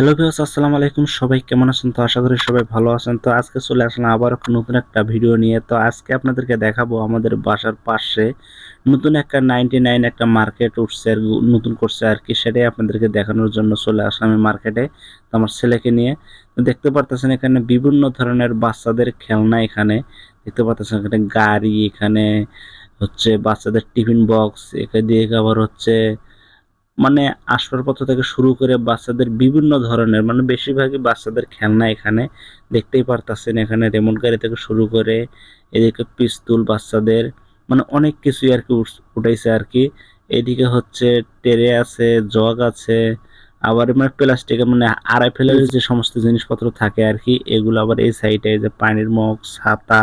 Hello views আসসালামু আলাইকুম। সবাই কেমন আছেন? তো আশা করি সবাই ভালো আছেন। তো আজকে চলে আসলাম আবার নতুন একটা ভিডিও নিয়ে। তো আজকে আপনাদেরকে দেখাবো আমাদের বাসার পাশে নতুন একটা নাইনটি নাইন একটা মার্কেট উঠছে আর নতুন করছে আর কি। সেটাই আপনাদেরকে দেখানোর জন্য চলে আসলাম এই মার্কেটে তো আমার ছেলেকে নিয়ে। তো দেখতে পারতেছেন এখানে বিভিন্ন ধরনের বাচ্চাদের খেলনা এখানে। দেখতে পারতেছেন এখানে গাড়ি, এখানে হচ্ছে বাচ্চাদের টিফিন বক্স এখানে দিয়ে আবার হচ্ছে মানে আসবাবপত্র থেকে শুরু করে বাচ্চাদের বিভিন্ন ধরনের মানে বেশিরভাগই বাচ্চাদের খেলনা এখানে দেখতেই পারতাছেন। এখানে রেমোট গাড়ি থেকে শুরু করে এদিকে পিস্তুল বাচ্চাদের মানে অনেক কিছুই আর কি উঠ- উঠাইছে আর কি। এদিকে হচ্ছে টেরে আছে, জগ আছে, আবার মানে প্লাস্টিকের মানে আড়াই ফেলের যে সমস্ত জিনিসপত্র থাকে আর কি, এগুলো আবার এই সাইডে যে পানির মগ, ছাতা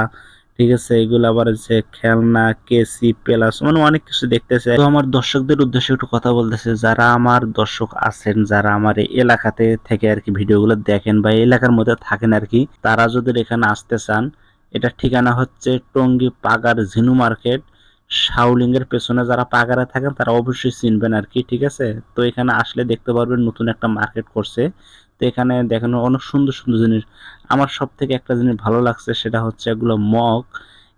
ঠিক আছে, এগুলো আবার হচ্ছে খেলনা, কেসি, প্লাস মানে অনেক কিছু দেখতেছে। তো আমার দর্শকদের উদ্দেশ্যে একটু কথা বলতেছে, যারা আমার দর্শক আছেন, যারা আমার এই এলাকাতে থেকে আর কি ভিডিওগুলো দেখেন বা এলাকার মধ্যে থাকেন আর কি, তারা যদি এখানে আসতে চান, এটা ঠিকানা হচ্ছে টঙ্গী পাগার ঝিনু মার্কেট শাওলিংয়ের পেছনে যারা পাগারে থাকেন, তারা অবশ্যই চিনবেন আর কি, ঠিক আছে? তো এখানে আসলে দেখতে পারবেন নতুন একটা মার্কেট করছে। তো এখানে দেখানো অনেক সুন্দর সুন্দর জিনিস। আমার সব থেকে একটা জিনিস ভালো লাগছে, সেটা হচ্ছে এগুলো মগ।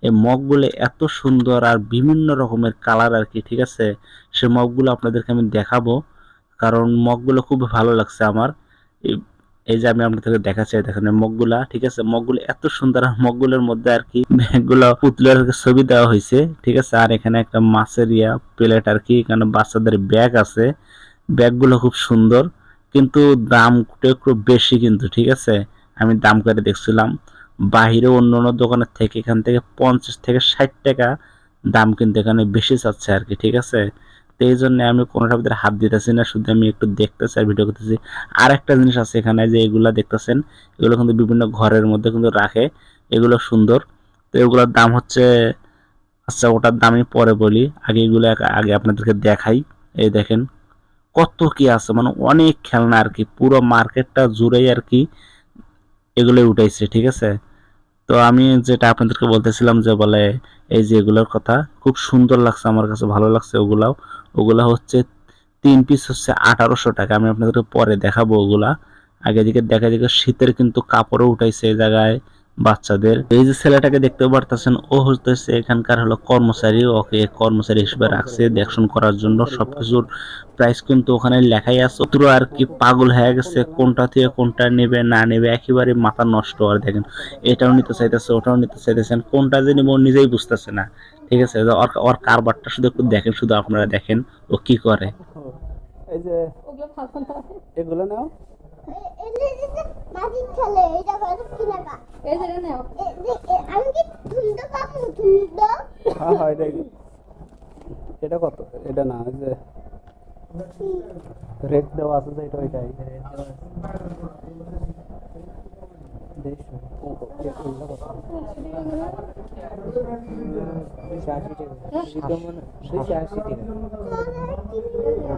এই মগগুলো এত সুন্দর আর বিভিন্ন রকমের কালার আর কি, ঠিক আছে? সে মগগুলো আপনাদেরকে আমি দেখাবো, কারণ মগগুলো খুব ভালো লাগছে আমার। এই- যে আমি আপনাদেরকে দেখাচ্ছি দেখেন মগগুলা, ঠিক আছে? মগগুলো এত সুন্দর মগগুলোর মধ্যে আর কি ব্যাগগুলো পুতলের ছবি দেওয়া হয়েছে, ঠিক আছে? আর এখানে একটা মাছের ইয়া প্লেট আর কি, এখানে বাচ্চাদের ব্যাগ আছে। ব্যাগগুলো খুব সুন্দর, কিন্তু দামটা একটু বেশি কিন্তু, ঠিক আছে? আমি দাম করে দেখছিলাম। বাহিরে অন্য অন্য দোকানের থেকে এখান থেকে পঞ্চাশ থেকে ষাট টাকা দাম কিন্তু এখানে বেশি চাচ্ছে আর কি, ঠিক আছে? তো এই জন্য আমি কোনোটার ভিতরে হাত দিতেছি না, শুধু আমি একটু দেখতেছি আর ভিডিও করতেছি। আর একটা জিনিস আছে এখানে যে এগুলা দেখতেছেন, এগুলো কিন্তু বিভিন্ন ঘরের মধ্যে কিন্তু রাখে, এগুলো সুন্দর। তো এগুলোর দাম হচ্ছে আচ্ছা ওটার দাম আমি পরে বলি, আগে এগুলো আগে আপনাদেরকে দেখাই। এই দেখেন, কত কি আছে মানে অনেক খেলনা আর কি, পুরো মার্কেটটা জুড়েই আর কি এগুলোই উঠাইছে, ঠিক আছে? তো আমি যেটা আপনাদেরকে বলতেছিলাম যে বলে, এই যে এগুলোর কথা, খুব সুন্দর লাগছে আমার কাছে, ভালো লাগছে ওগুলাও। ওগুলা হচ্ছে তিন পিস হচ্ছে আঠারোশো টাকা। আমি আপনাদেরকে পরে দেখাবো ওগুলা। আগে দিকে দেখা দিকে শীতের কিন্তু কাপড়ও উঠাইছে এই জায়গায়। বাচ্চাদের। এই যে ছেলেটাকে দেখতে পারতেছেন ও হচ্ছে এখানকার হলো কর্মচারী ওকে কর্মচারী হিসেবে রাখছে দেখশন করার জন্য। সবকিছুর প্রাইস কিন্তু ওখানে লেখাই আছে। পুরো আর কি পাগল হয়ে গেছে কোনটা থেকে কোনটা নেবে না নেবে একেবারে মাথা নষ্ট আর দেখেন। এটাও নিতে চাইতেছে ওটাও নিতে চাইতেছেন কোনটা যে নিব ও নিজেই বুঝতেছে না। ঠিক আছে ওর ওর কারবারটা শুধু একটু দেখেন শুধু আপনারা দেখেন ও কি করে। এই যে না এগুলো নাও। এটা কত? এটা না যে রেট দেওয়া আছে যে এটা ওইটাই।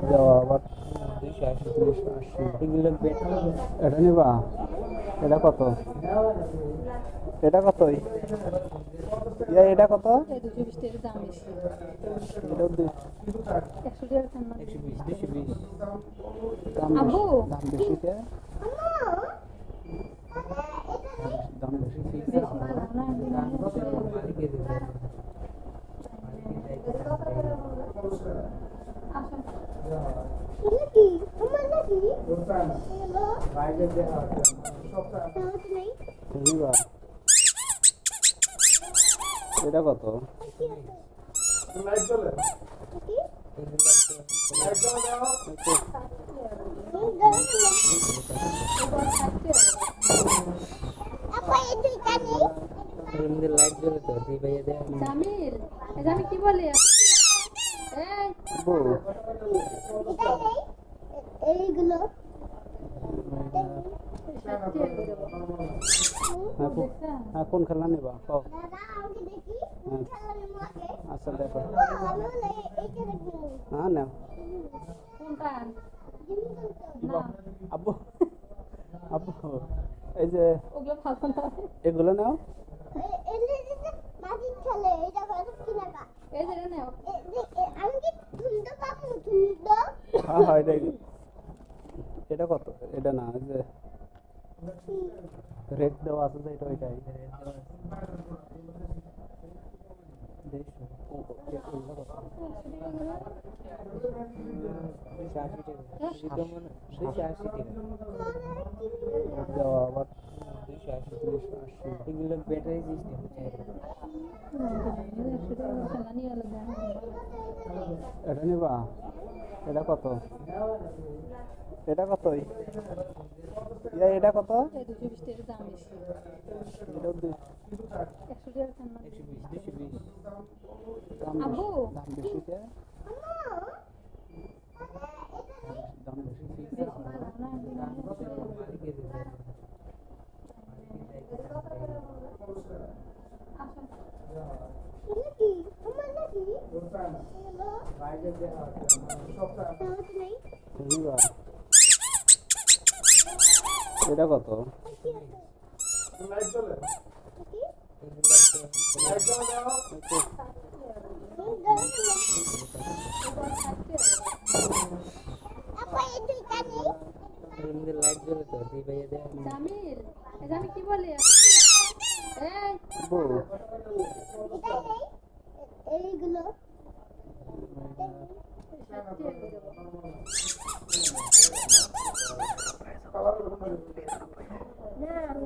দেওয়া আবার আশি এগুলো এটা নিবা? এটা কত? এটা কত ইয়া এটা কত? দুশো দাম বেশি দাম। বেশি দাম দাম বেশি এটা কত কি আপা এই দুইটা নেই জামিল এই জামিল কি বলে এই। বউ। এইগুলো হ্যাঁ কোন- খেলনা নিবা দেখি। হ্যাঁ। আচ্ছা দেখো। হ্যাঁ নাও। আব্বু আব্বু এই যে ওগুলো ফালতু না। এগুলো নাও। হ্যাঁ হ্যাঁ এটা এটা কত? এটা না যে রেড দেওয়া আছে যে এটা ওইটাই। এগুলো ব্যাটারি সিস্টেম এটা নিবা? এটা কত? এটা কত ইয়া এটা কত? এই দুশো এটা কত? লাইট জ্বলে তো দুই ভাইয়া দেয় জামিল জামিল কি বলে আব্বু এইগুলো। หน้ารู